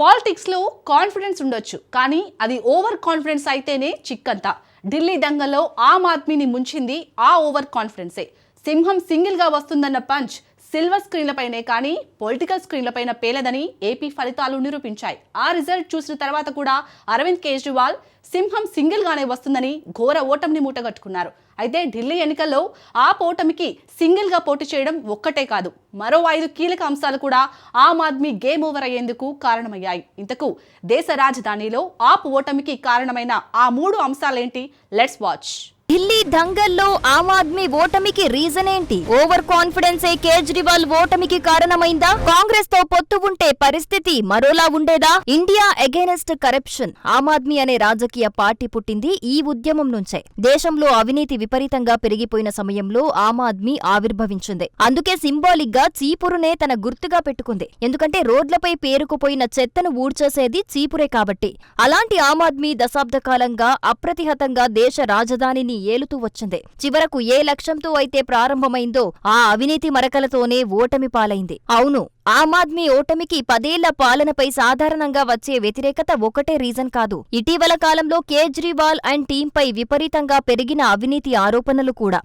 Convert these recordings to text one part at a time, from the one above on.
పాలిటిక్స్లో కాన్ఫిడెన్స్ ఉండొచ్చు కానీ అది ఓవర్ కాన్ఫిడెన్స్ అయితేనే చిక్కంతా. ఢిల్లీ దంగల్లో ఆమ్ ఆద్మీని ముంచింది ఆ ఓవర్ కాన్ఫిడెన్సే. సింహం సింగిల్గా వస్తుందన్న పంచ్ సిల్వర్ స్క్రీన్లపైనే కానీ పొలిటికల్ స్క్రీన్లపైన పేలదని ఏపీ ఫలితాలు నిరూపించాయి. ఆ రిజల్ట్ చూసిన తర్వాత కూడా అరవింద్ కేజ్రీవాల్ సింహం సింగిల్గానే వస్తుందని ఘోర ఓటమిని మూటగట్టుకున్నారు. అయితే ఢిల్లీ ఎన్నికల్లో ఆ ఓటమికి సింగిల్గా పోటీ చేయడం ఒక్కటే కాదు మరో ఐదు కీలక అంశాలు కూడా ఆమ్ ఆద్మీ గేమ్ ఓవర్ అయ్యేందుకు కారణమయ్యాయి. ఇంతకు దేశ రాజధానిలో ఆప్ ఓటమికి కారణమైన ఆ మూడు అంశాలేంటి? Let's watch. ఢిల్లీ దంగల్లో ఆమ్ ఆద్మీ ఓటమికి రీజన్ ఏంటి? ఓవర్ కాన్ఫిడెన్సే కేజ్రీవాల్ ఓటమికి కారణమైందా? కాంగ్రెస్తో పొత్తు ఉంటే పరిస్థితి మరోలా ఉండేదా? India against corruption Aam Aadmi అనే రాజకీయ పార్టీ పుట్టింది ఈ ఉద్యమం నుంచే. దేశంలో అవినీతి విపరీతంగా పెరిగిపోయిన సమయంలో ఆమ్ ఆద్మీ ఆవిర్భవించింది. అందుకే సింబాలిక్గా చీపురునే తన గుర్తుగా పెట్టుకుంది. ఎందుకంటే రోడ్లపై పేరుకుపోయిన చెత్తను ఊడ్చేసేది చీపురే కాబట్టి. అలాంటి ఆమ్ ఆద్మీ దశాబ్ద కాలంగా అప్రతిహతంగా దేశ రాజధానిని ఏలుతూ వచ్చింది. చివరకు ఏ లక్ష్యంతో అయితే ప్రారంభమైందో ఆ అవినీతి మరకలతోనే ఓటమి పాలైంది. అవును ఆమ్ ఆద్మీ ఓటమికి పదేళ్ళ పాలనపై సాధారణంగా వచ్చే వ్యతిరేకత ఒకటే రీజన్ కాదు. ఇటీవల కాలంలో కేజ్రీవాల్ అండ్ టీంపై విపరీతంగా పెరిగిన అవినీతి ఆరోపణలు కూడా.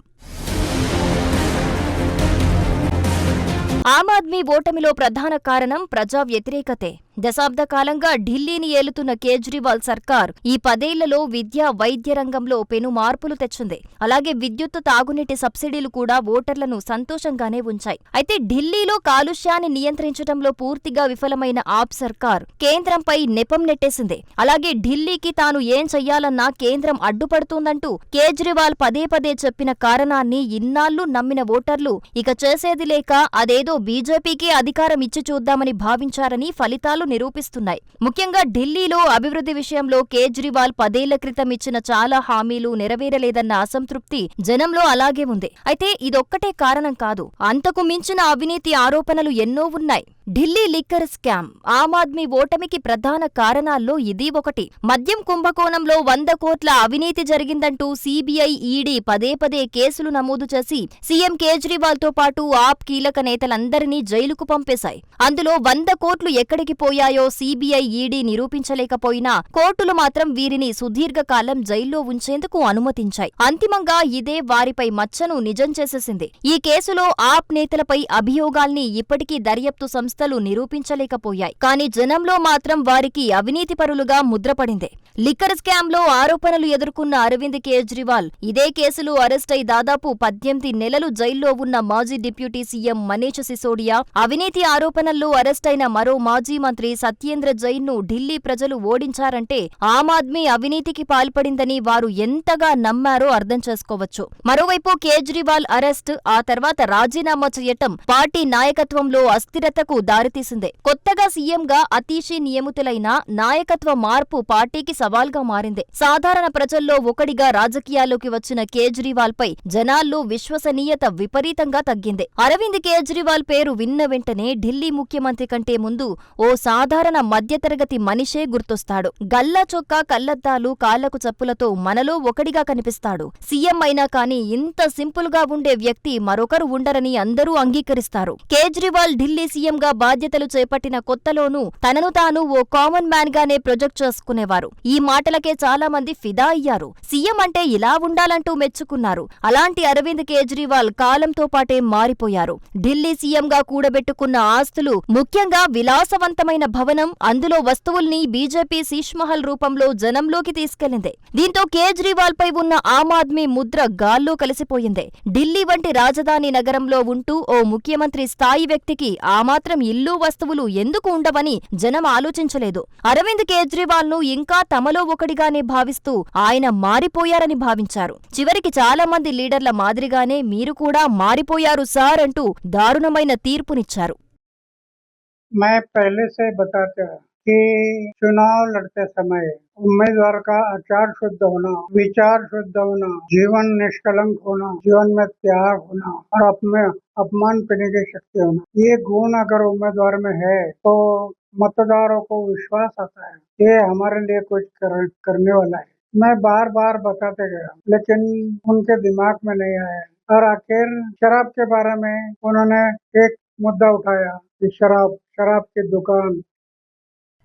ఆమ్ ఆద్మీ ఓటమిలో ప్రధాన కారణం ప్రజా వ్యతిరేకతే. దశాబ్ద కాలంగా ఢిల్లీని ఏలుతున్న కేజ్రీవాల్ సర్కార్ ఈ పదేళ్ళలో విద్య వైద్య రంగంలో పెను మార్పులు తెచ్చింది. అలాగే విద్యుత్ తాగునీటి సబ్సిడీలు కూడా ఓటర్లను సంతోషంగానే ఉంచాయి. అయితే ఢిల్లీలో కాలుష్యాన్ని నియంత్రించడంలో పూర్తిగా విఫలమైన ఆప్ సర్కార్ కేంద్రంపై నెపం నెట్టేసింది. అలాగే ఢిల్లీకి తాను ఏం చెయ్యాలన్నా కేంద్రం అడ్డుపడుతోందంటూ కేజ్రీవాల్ పదే పదే చెప్పిన కారణాన్ని ఇన్నాళ్ళు నమ్మిన ఓటర్లు ఇక చేసేది లేక అదేదో బీజేపీకే అధికారం ఇచ్చి చూద్దామని భావించారని ఫలితాలు నిరూపిస్తున్నాయి. ముఖ్యంగా ఢిల్లీలో అభివృద్ధి విషయంలో కేజ్రీవాల్ పదేళ్ళ క్రితం ఇచ్చిన చాలా హామీలు నెరవేరలేదన్న అసంతృప్తి జనంలో అలాగే ఉంది. అయితే ఇదొక్కటే కారణం కాదు. అంతకు మించిన అవినీతి ఆరోపణలు ఎన్నో ఉన్నాయి. Delhi liquor scam. ఆమ్ ఆద్మీ ఓటమికి ప్రధాన కారణాల్లో ఇది ఒకటి. మద్యం కుంభకోణంలో వంద కోట్ల అవినీతి జరిగిందంటూ సీబీఐ ఈడీ పదే పదే కేసులు నమోదు చేసి సీఎం కేజ్రీవాల్తో పాటు ఆప్ కీలక నేతలందరినీ జైలుకు పంపేశాయి. అందులో వంద కోట్లు ఎక్కడికి పోయాయో సీబీఐ ఈడీ నిరూపించలేకపోయినా కోర్టులు మాత్రం వీరిని సుదీర్ఘకాలం జైల్లో ఉంచేందుకు అనుమతించాయి. అంతిమంగా ఇదే వారిపై మచ్చను నిజం చేసేసింది. ఈ కేసులో ఆప్ నేతలపై అభియోగాల్ని ఇప్పటికీ దర్యాప్తు సంస్థలు నిరూపించలేకపోయాయి. కానీ జనంలో మాత్రం వారికి అవినీతిపరులుగా ముద్రపడింది. లిక్కర్ స్కామ్లో ఆరోపణలు ఎదుర్కొన్న అరవింద్ కేజ్రీవాల్. ఇదే కేసులో అరెస్టై దాదాపు పద్దెనిమిది నెలలు జైల్లో ఉన్న మాజీ డిప్యూటీ సీఎం మనీష్ సిసోడియా. అవినీతి ఆరోపణల్లో అరెస్టైన మరో మాజీ మంత్రి సత్యేంద్ర జైన్ను ఢిల్లీ ప్రజలు ఓడించారంటే ఆమ్ ఆద్మీ అవినీతికి పాల్పడిందని వారు ఎంతగా నమ్మారో అర్థం చేసుకోవచ్చు. మరోవైపు కేజ్రీవాల్ అరెస్ట్ ఆ తర్వాత రాజీనామా చేయటం పార్టీ నాయకత్వంలో అస్థిరతకు దారితీసిందే. కొత్తగా సీఎంగా అతీషి నియమితులైన నాయకత్వ మార్పు పార్టీకి సవాల్గా మారింది. సాధారణ ప్రజల్లో ఒకడిగా రాజకీయాల్లోకి వచ్చిన కేజ్రీవాల్ పై జనాల్లో విశ్వసనీయత విపరీతంగా తగ్గింది. అరవింద్ కేజ్రీవాల్ పేరు విన్న వెంటనే ఢిల్లీ ముఖ్యమంత్రి కంటే ముందు ఓ సాధారణ మధ్యతరగతి మనిషే గుర్తొస్తాడు. గల్లా చొక్కా కళ్ళద్దాలు కాళ్ళకు చప్పులతో మనలో ఒకడిగా కనిపిస్తాడు. సీఎం అయినా కానీ ఇంత సింపుల్గా ఉండే వ్యక్తి మరొకరు ఉండరని అందరూ అంగీకరిస్తారు. కేజ్రీవాల్ ఢిల్లీ సీఎంగా బాధ్యతలు చేపట్టిన కొత్తలోనూ తనను తాను ఓ కామన్ మ్యాన్గానే ప్రొజెక్ట్ చేసుకునేవారు. ఈ మాటలకే చాలా మంది ఫిదా అయ్యారు. సీఎం అంటే ఇలా ఉండాలంటూ మెచ్చుకున్నారు. అలాంటి అరవింద్ కేజ్రీవాల్ కాలంతో పాటే మారిపోయారు. ఢిల్లీ సీఎంగా కూడబెట్టుకున్న ఆస్తులు ముఖ్యంగా విలాసవంతమైన భవనం అందులో వస్తువుల్ని బీజేపీ శీష్మహల్ రూపంలో జనంలోకి తీసుకెళ్ళింది. దీంతో కేజ్రీవాల్ పై ఉన్న ఆమ్ ఆద్మీ ముద్ర గాల్లో కలిసిపోయింది. ఢిల్లీ వంటి రాజధాని నగరంలో ఉంటూ ఓ ముఖ్యమంత్రి స్థాయి వ్యక్తికి ఆ మాత్రం ఇల్లు వస్తువులు ఎందుకు ఉండవని జనం ఆలోచించలేదు. అరవింద్ కేజ్రీవాల్ను ఇంకా తమలో ఒకడిగానే భావిస్తూ ఆయన మారిపోయారని భావించారు చివరికి చాలా మంది లీడర్ల మాదిరిగానే మీరు కూడా మారిపోయారు సార్ అంటూ దారుణమైన తీర్పునిచ్చారు मैं पहले से बताता कि चुनाव लड़ते समय उम्मीदवार का आचार शुद्ध होना विचार शुद्ध होना जीवन निष्कलंक होना जीवन में त्याग होना और अपने अपमान पीने की शक्ति होना ये गुण अगर उम्मीदवार में है तो मतदारों को विश्वास आता है ये हमारे लिए कुछ कर, करने वाला है। मैं बार बार बताते गया लेकिन उनके दिमाग में नहीं आया और आखिर शराब के बारे में उन्होंने एक मुद्दा उठाया कि शराब शराब की दुकान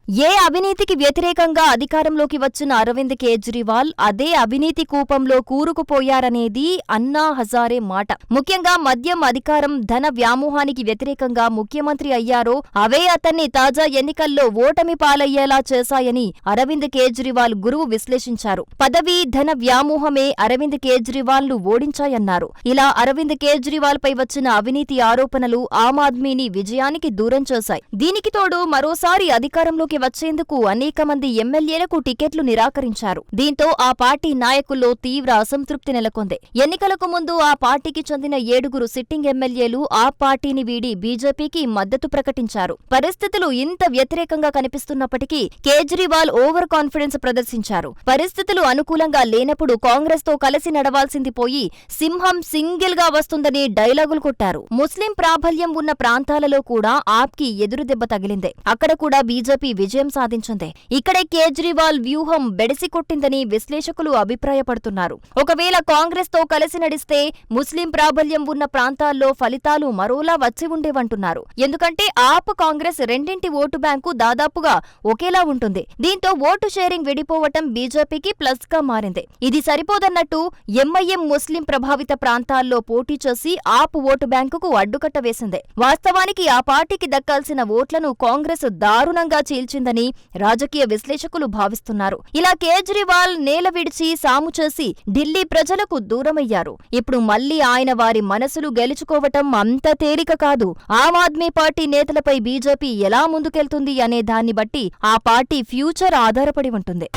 ఏ అవినీతికి వ్యతిరేకంగా అధికారంలోకి వచ్చిన అరవింద్ కేజ్రీవాల్ అదే అవినీతి కూపంలో కూరుకుపోయారనేది అన్నా హజారే మాట. ముఖ్యంగా మద్యం అధికారం ధన వ్యామోహానికి వ్యతిరేకంగా ముఖ్యమంత్రి అయ్యారో అవే అతన్ని తాజా ఎన్నికల్లో ఓటమి పాలయ్యేలా చేశాయని అరవింద్ కేజ్రీవాల్ గురువు విశ్లేషించారు. పదవి ధన వ్యామోహమే అరవింద్ కేజ్రీవాల్ను ఓడించాయన్నారు. ఇలా అరవింద్ కేజ్రీవాల్ పై వచ్చిన అవినీతి ఆరోపణలు ఆమ్ ఆద్మీని విజయానికి దూరం చేశాయి. దీనికి తోడు మరోసారి అధికారంలోకి వచ్చేందుకు అనేక మంది ఎమ్మెల్యేలకు టికెట్లు నిరాకరించారు. దీంతో ఆ పార్టీ నాయకుల్లో తీవ్ర అసంతృప్తి నెలకొంది. ఎన్నికలకు ముందు ఆ పార్టీకి చెందిన ఏడుగురు సిట్టింగ్ ఎమ్మెల్యేలు ఆ పార్టీని వీడి బీజేపీకి మద్దతు ప్రకటించారు. పరిస్థితులు ఇంత వ్యతిరేకంగా కనిపిస్తున్నప్పటికీ కేజ్రీవాల్ ఓవర్ కాన్ఫిడెన్స్ ప్రదర్శించారు. పరిస్థితులు అనుకూలంగా లేనప్పుడు కాంగ్రెస్తో కలిసి నడవాల్సింది పోయి సింహం సింగిల్గా వస్తుందని డైలాగులు కొట్టారు. ముస్లిం ప్రాబల్యం ఉన్న ప్రాంతాలలో కూడా ఆప్కి ఎదురుదెబ్బ తగిలిందే. అక్కడ కూడా బీజేపీ విజయం సాధించింది. ఇక్కడే కేజ్రీవాల్ వ్యూహం బెడిసి కొట్టిందని విశ్లేషకులు అభిప్రాయపడుతున్నారు. ఒకవేళ కాంగ్రెస్తో కలిసి నడిస్తే ముస్లిం ప్రాబల్యం ఉన్న ప్రాంతాల్లో ఫలితాలు మరోలా వచ్చి ఉండేవంటున్నారు. ఎందుకంటే ఆప్ కాంగ్రెస్ రెండింటి ఓటు బ్యాంకు దాదాపుగా ఒకేలా ఉంటుంది. దీంతో ఓటు షేరింగ్ విడిపోవటం బీజేపీకి ప్లస్గా మారింది. ఇది సరిపోదన్నట్టు ఎంఐఎం ముస్లిం ప్రభావిత ప్రాంతాల్లో పోటీ చేసి ఆప్ ఓటు బ్యాంకుకు అడ్డుకట్ట వేసింది. వాస్తవానికి ఆ పార్టీకి దక్కాల్సిన ఓట్లను కాంగ్రెస్ దారుణంగా చీల్చి వచ్చిందని రాజకీయ విశ్లేషకులు భావిస్తున్నారు. ఇలా కేజ్రీవాల్ నేల విడిచి సాము చేసి ఢిల్లీ ప్రజలకు దూరమయ్యారు. ఇప్పుడు మళ్ళీ ఆయన వారి మనసులు గెలుచుకోవటం అంత తేలిక కాదు. ఆమ్ ఆద్మీ పార్టీ నేతలపై బీజేపీ ఎలా ముందుకెళ్తుంది అనే దాన్ని బట్టి ఆ పార్టీ ఫ్యూచర్ ఆధారపడి ఉంటుంది.